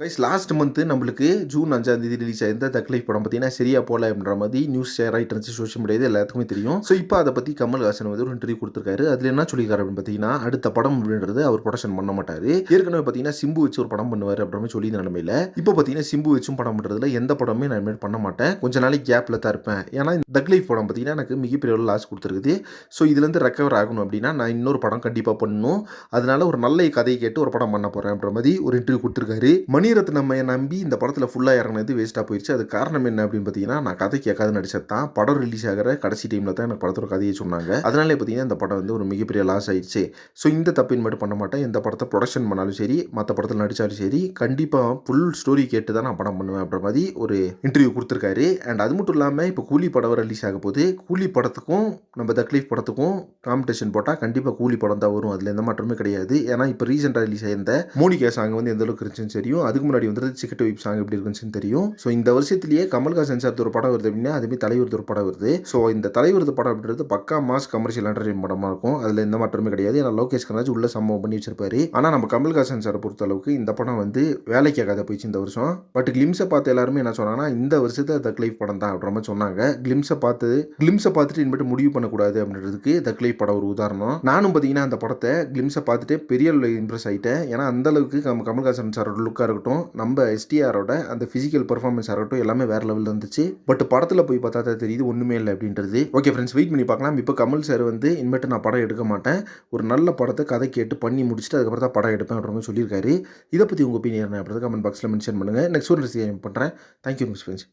Guys last month நம்மளுக்கு June அஞ்சாம் தேதி ரிலீஸ் ஆயிருந்த தக்லைஃப் படம். பார்த்தீங்கன்னா சரியா போல அப்படின்ற மாதிரி நியூஸ் ஷேர் ஆகிட்டு இருந்துச்சு. சோஷியல் மீடியா எல்லாத்துக்குமே தெரியும். ஸோ இப்போ அதை பற்றி கமல்ஹாசன் வந்து ஒரு இன்டர்வியூ கொடுத்துருக்காரு. அதில் என்ன சொல்லியிருக்காரு அப்படின்னு பார்த்தீங்கன்னா அடுத்த படம் அப்படின்றது அவர் ப்ரொடக்ஷன் பண்ண மாட்டார். ஏற்கனவே பார்த்தீங்கன்னா சிம்பு வச்சு ஒரு படம் பண்ணுவார் அப்படின்ற மாதிரி சொல்லி நிலமையில. இப்போ பார்த்தீங்கன்னா சிம்பு வச்சும் படம் பண்ணுறதுல எந்த படமே நான் இனிமேல் பண்ண மாட்டேன். கொஞ்ச நாளைக்கு கேப்பில் தான் இருப்பேன். ஏன்னா இந்த தக்லைஃப் படம் பார்த்தீங்கன்னா எனக்கு மிகப்பெரிய ஒரு லாஸ் கொடுத்துருக்குது. ஸோ இதுலேருந்து ரெக்கவர் ஆகணும் அப்படின்னா நான் இன்னொரு படம் கண்டிப்பாக பண்ணணும். அதனால ஒரு நல்ல கதையை கேட்டு ஒரு படம் பண்ண போகிறேன் அப்படின்ற மாதிரி ஒரு இன்டர்வியூ கொடுத்துருக்காரு. மணிரத்னம்மையை நம்பி இந்த படத்தில் ஃபுல்லாக இறங்கினது வேஸ்ட்டாக போயிடுச்சு அது காரணம் என்ன அப்படின்னு பார்த்தீங்கன்னா நான் கதை கேட்காத நடிச்சது தான் படம் ரிலீஸ் ஆகிற கடைசி டைமில் தான் எனக்கு படத்தோட கதையை சொன்னாங்க. அதனாலே பார்த்தீங்கன்னா இந்த படம் வந்து ஒரு மிகப்பெரிய லாஸ் ஆயிடுச்சு ஸோ இந்த தப்பின் மட்டும் பண்ண மாட்டேன். எந்த படத்தை ப்ரொடக்ஷன் பண்ணாலும் சரி மற்ற படத்தில் நடித்தாலும் சரி கண்டிப்பாக ஃபுல் ஸ்டோரி கேட்டு தான் நான் படம் பண்ணுவேன் அப்படின்ற மாதிரி ஒரு இன்டர்வியூ கொடுத்துருக்காரு. அண்ட் அது மட்டும் இல்லாமல் இப்போ கூலி படம் ரிலீஸ் ஆக போது கூலி படத்துக்கும் நம்ம தக்லீஃப் படத்துக்கும் காம்படிஷன் போட்டால் கண்டிப்பாக கூலி படம் தான் வரும். அதில் எந்த மாற்றமே கிடையாது. ஏன்னா இப்போ ரீசெண்டாக ரிலீஸ் ஆயிருந்த மோனிகா சாங் வந்து எந்த அளவுக்கு இருந்துச்சுன்னு தெரியும். அது அதுக்கு முன்னாடி வந்து சிக்கெட் வைப் சாங் எப்படி இருக்குன்னு தெரியும். ஸோ இந்த வருஷத்துலேயே கமல்ஹாசன் சார் ஒரு படம் வருது அப்படின்னா அதுமாதிரி தலைவர் ஒரு படம் வருது. ஸோ இந்த தலைவர் படம் அப்படின்றது பக்கா மாஸ் கமர்ஷியல் என்டர்டைன் படமாக இருக்கும். அதில் எந்த மாற்றமே கிடையாது. ஏன்னா லோகேஷ் கனராஜ் உள்ள சம்பவம் பண்ணி வச்சிருப்பாரு. ஆனால் நம்ம கமல்ஹாசன் சார் பொறுத்த அளவுக்கு இந்த படம் வந்து வேலைக்கு ஆகாத போயிடுச்சு இந்த வருஷம். பட் கிளிம்ஸை பார்த்து எல்லாருமே என்ன சொன்னாங்கன்னா இந்த வருஷத்தை த கிளைவ் படம் தான் அப்படின்ற மாதிரி சொன்னாங்க. கிளிம்ஸை பார்த்து கிளிம்ஸை பார்த்துட்டு இனிமேட்டு முடிவு பண்ணக்கூடாது அப்படின்றதுக்கு தக் லைஃப் படம் ஒரு உதாரணம். நானும் பார்த்தீங்கன்னா அந்த படத்தை கிளிம்ஸை பார்த்துட்டு பெரிய இம்ப்ரெஸ் ஆகிட்டேன் ஏன்னா அந்த அளவுக்கு நம்ம கமல்ஹாசன் சாரோட லுக்காக இருக்கட்டும் நம்ம எஸ்டிஆரோட அந்த ஃபிசிக்கல் பர்ஃபார்மன்ஸ் ஆகட்டும் எல்லாமே வேற லெவலில் இருந்துச்சு பட் படத்தில் போய் பார்த்தா தான் தெரியுது ஒன்றுமே இல்லை அப்படின்றது. ஓகே ஃப்ரெண்ட்ஸ் வெயிட் பண்ணி பார்க்கலாம். இப்போ கமல் சார் வந்து இனிமேட்டு நான் படம் எடுக்க மாட்டேன். ஒரு நல்ல படத்தை கதை கேட்டு பண்ணி முடிச்சுட்டு அதுக்கப்புறம் தான் படம் எடுப்பேன் அப்படின்ற மாதிரி சொல்லியிருக்காரு. இதை பற்றி உங்கள் ஒப்பீனியன் என்ன அப்படின்றத கமெண்ட் பாக்ஸில் மென்ஷன் பண்ணுங்கள் நெக்ஸ்ட் ஒரு பண்ணுறேன். Thank you miss friends